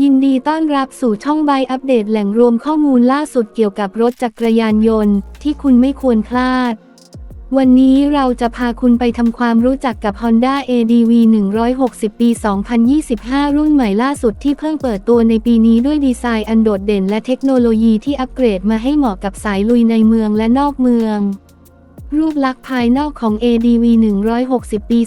ยินดีต้อนรับสู่ช่องใบอัปเดตแหล่งรวมข้อมูลล่าสุดเกี่ยวกับรถจักรยานยนต์ ที่คุณไม่ควรพลาด วันนี้เราจะพาคุณไปทำความรู้จักกับ Honda ADV 160 ปี 2025 รุ่นใหม่ล่าสุดที่เพิ่งเปิดตัวในปีนี้ด้วยดีไซน์อันโดดเด่นและเทคโนโลยีที่อัปเกรดมาให้เหมาะกับสายลุยในเมืองและนอกเมือง รูปลักษณ์ภายนอกของ ADV 160 ปี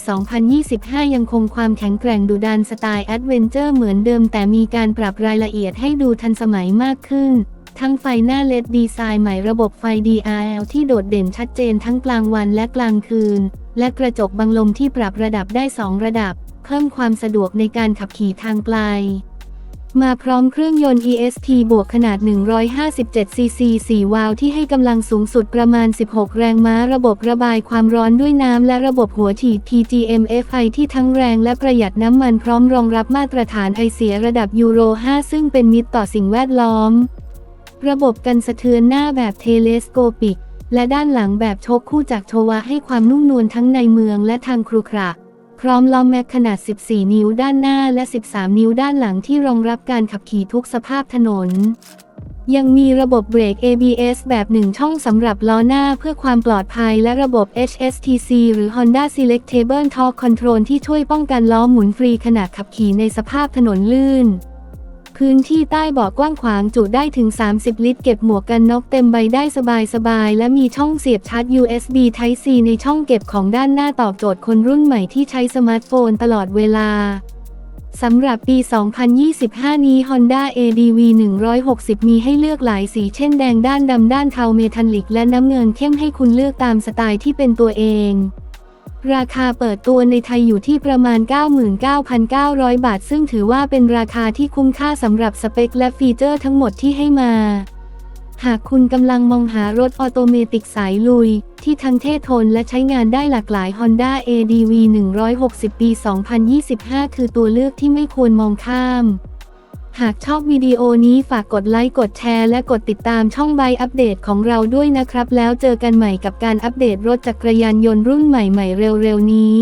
2025 ยังคงความแข็งแกร่งดุดันสไตล์แอดเวนเจอร์เหมือนเดิม แต่มีการปรับรายละเอียดให้ดูทันสมัยมากขึ้น ทั้งไฟหน้าเลดดีไซน์ใหม่ระบบไฟ DRL ที่โดดเด่นชัดเจนทั้งกลางวันและกลางคืน และกระจกบังลมที่ปรับระดับได้ 2 ระดับ เพิ่มความสะดวกในการขับขี่ทางไกล มาพร้อมเครื่องยนต์ ESP บวกขนาด 157ซีซี4วาล์วที่ให้กำลังสูงสุดประมาณ 16 แรงม้า ระบบระบายความร้อนด้วยน้ำและระบบหัวฉีด PGM-FI ที่ทั้งแรงและประหยัดน้ำมันพร้อมรองรับมาตรฐานไอเสียระดับยูโร 5 ซึ่งเป็นมิตรต่อสิ่งแวดล้อม ระบบกันสะเทือนหน้าแบบเทเลสโกปิก และด้านหลังแบบชคคู่จากโชวาให้ความนุ่มนวลทั้งในเมืองและทางครุขระ ร้อมล้อแม็กขนาด 14 นิ้วด้านหน้าและ 13 นิ้วด้านหลังที่รองรับการขับขี่ทุกสภาพถนน ยังมีระบบเบรก ABS แบบหนึ่งช่องสำหรับล้อหน้าเพื่อความปลอดภัยและระบบ HSTC หรือ Honda Selectable Torque Control ที่ช่วยป้องกันล้อหมุนฟรีขณะขับขี่ในสภาพถนนลื่น พื้นที่ใต้เบาะกว้างขวางจุได้ถึง 30 ลิตร เก็บหมวกกันน็อกเต็มใบได้สบายๆ และมีช่องเสียบชาร์จ USB Type C ในช่องเก็บของด้านหน้าตอบโจทย์คนรุ่นใหม่ที่ใช้สมาร์ทโฟนตลอดเวลาสำหรับปี 2025 นี้ Honda ADV 160 มีให้เลือกหลายสีเช่นแดงด้านดำด้านเทาเมทัลลิก และน้ำเงินเข้มให้คุณเลือกตามสไตล์ที่เป็นตัวเอง ราคาเปิดตัวในไทยอยู่ที่ประมาณ 99,900 บาท ซึ่งถือว่าเป็นราคาที่คุ้มค่าสำหรับสเปคและฟีเจอร์ทั้งหมดที่ให้มา หากคุณกำลังมองหารถออโตเมติกสายลุย ที่ทั้งเท่ทนและใช้งานได้หลากหลาย Honda ADV 160 ปี 2025 คือตัวเลือกที่ไม่ควรมองข้าม หากชอบวิดีโอนี้ฝากกดไลค์กดแชร์และกดติดตามช่องใบอัปเดตของเราด้วยนะครับ แล้วเจอกันใหม่กับการอัปเดตรถจักรยานยนต์รุ่นใหม่ๆเร็วๆนี้